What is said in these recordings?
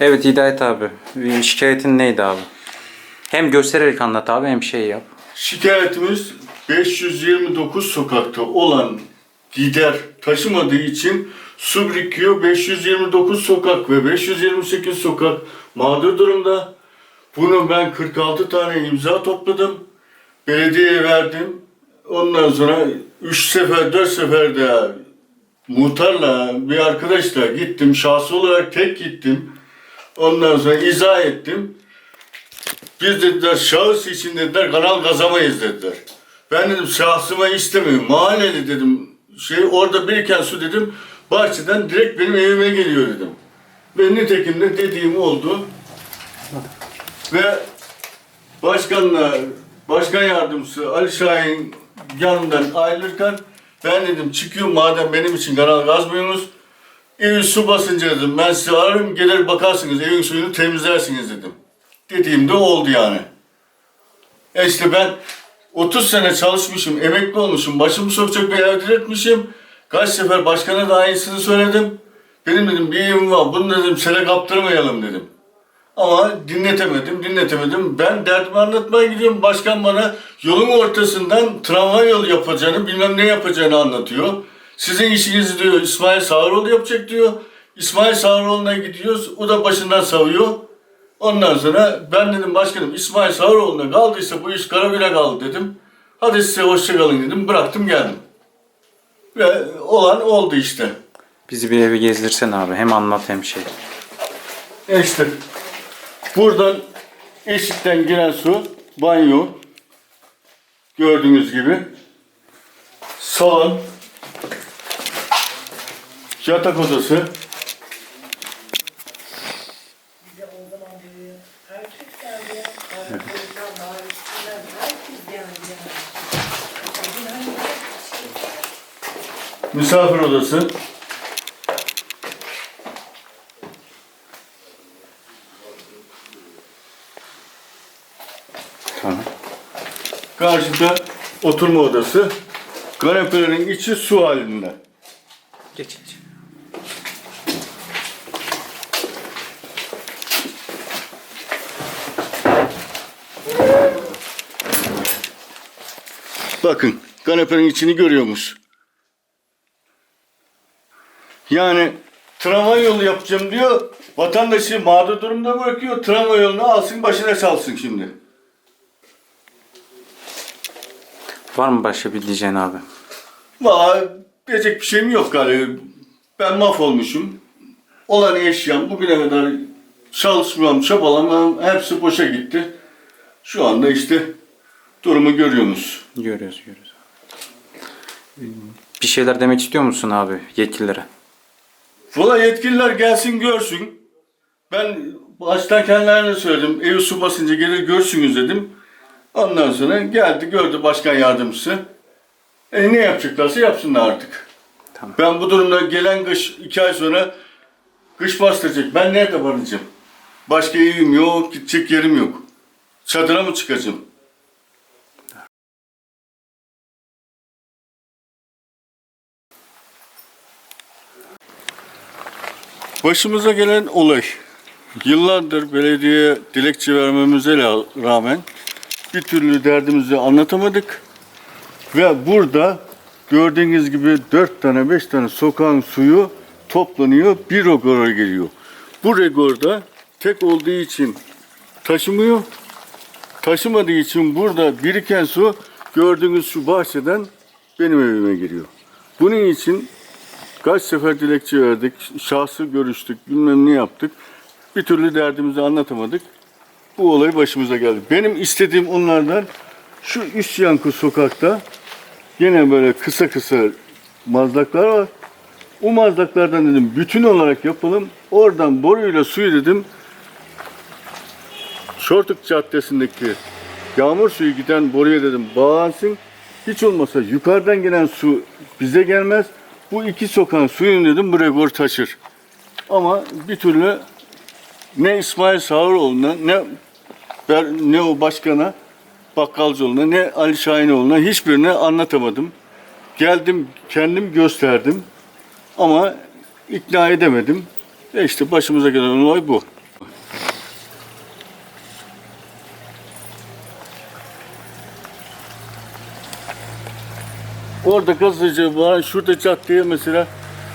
Evet Hidayet abi. Şikayetin neydi abi? Hem göstererek anlat abi hem şey yap. Şikayetimiz 529 sokakta olan gider taşımadığı için su birikiyor. 529 sokak ve 528 sokak mağdur durumda. Bunu ben 46 tane imza topladım. Belediyeye verdim. Ondan sonra 3 sefer 4 sefer de muhtarla bir arkadaşla gittim. Şahsi olarak tek gittim. Ondan sonra izah ettim. Biz dediler şahıs için dediler kanal kazamayız dediler. Ben dedim şahsıma istemiyorum. Mahalleli dedim. Şey orada biriken su dedim. Bahçeden direkt benim evime geliyor dedim. Ve nitekim de dediğim oldu. Ve başkanla başkan yardımcısı Ali Şahin yanından ayrılırken ben dedim çıkıyorum madem benim için kanal kazmıyorsunuz. Evi su basınca dedim ben sizi ararım gelir bakarsınız evin suyunu temizlersiniz dedim. Dediğimde oldu yani. E işte ben 30 sene çalışmışım, emekli olmuşum, başımı sokacak bir ev diretmişim. Kaç sefer başkana da aynısını söyledim. Benim dedim bir evim var, bunu dedim sele kaptırmayalım dedim. Ama dinletemedim, dinletemedim. Ben derdimi anlatmaya gidiyorum. Başkan bana yolun ortasından tramvay yolu yapacağını, bilmem ne yapacağını anlatıyor. Sizin işinizi diyor İsmail Sağıroğlu yapacak diyor. İsmail Sağıroğlu'na gidiyoruz. O da başından savuyor. Ondan sonra ben dedim başkanım İsmail Sağıroğlu'na kaldıysa bu iş Karagül'e kaldı dedim. Hadi size hoşça kalın dedim. Bıraktım geldim. Ve olan oldu işte. Bizi bir evi gezdirsen abi. Hem anlat hem şey. E işte buradan eşikten giren su banyo gördüğünüz gibi salon yatak odası. Misafir odası. Karşıda oturma odası. Kanepelerin içi su halinde. Geç. Bakın kanepenin içini görüyormuş. Yani tramvay yolu yapacağım diyor. Vatandaşı mağdur durumda bırakıyor. Tramvay yolunu alsın başına çalsın şimdi. Var mı başka bir diyeceğin abi? Valla diyecek bir şeyim yok galiba. Ben mahvolmuşum. Olan eşyam bugüne kadar çalışmam, çabalamam hepsi boşa gitti. Şu anda işte durumu görüyorsunuz. Görüyoruz görüyoruz. Bir şeyler demek istiyor musun abi yetkililere? Valla yetkililer gelsin görsün. Ben baştan kendilerine söyledim. Evi su basınca gelir görsünüz dedim. Ondan sonra geldi gördü başkan yardımcısı. E ne yapacaklarsa yapsınlar artık. Tamam. Ben bu durumda gelen kış iki ay sonra kış bastıracak. Ben nerede varacağım? Başka evim yok, gidecek yerim yok. Çadıra mı çıkacağım? Başımıza gelen olay. Yıllardır belediye dilekçe vermemize rağmen bir türlü derdimizi anlatamadık. Ve burada gördüğünüz gibi dört tane beş tane sokağın suyu toplanıyor bir regora geliyor. Bu regorda tek olduğu için taşımıyor. Taşımadığı için burada biriken su gördüğünüz şu bahçeden benim evime giriyor. Bunun için Kaç sefer dilekçe verdik, şahsı görüştük, bilmem ne yaptık. Bir türlü derdimizi anlatamadık. Bu olay başımıza geldi. Benim istediğim onlardan şu üst yankı sokakta yine böyle kısa kısa mazlaklar var. O mazlaklardan dedim bütün olarak yapalım. Oradan boruyla suyu dedim Şortuk Caddesi'ndeki yağmur suyu giden boruya dedim bağlansın. Hiç olmasa yukarıdan gelen su bize gelmez. Bu iki sokağın suyunu dedim bu regor taşır. Ama bir türlü ne İsmail Sağıroğlu'na ne ne o başkana Bakkalcıoğlu'na ne Ali Şahinoğlu'na hiçbirine anlatamadım. Geldim kendim gösterdim ama ikna edemedim. Ve işte başımıza gelen olay bu. Orada gazeteci var. Şurada caddeye mesela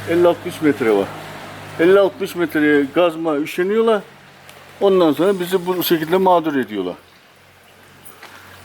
50-60 metre var. 50-60 metreye gazma üşeniyorlar. Ondan sonra bizi bu şekilde mağdur ediyorlar.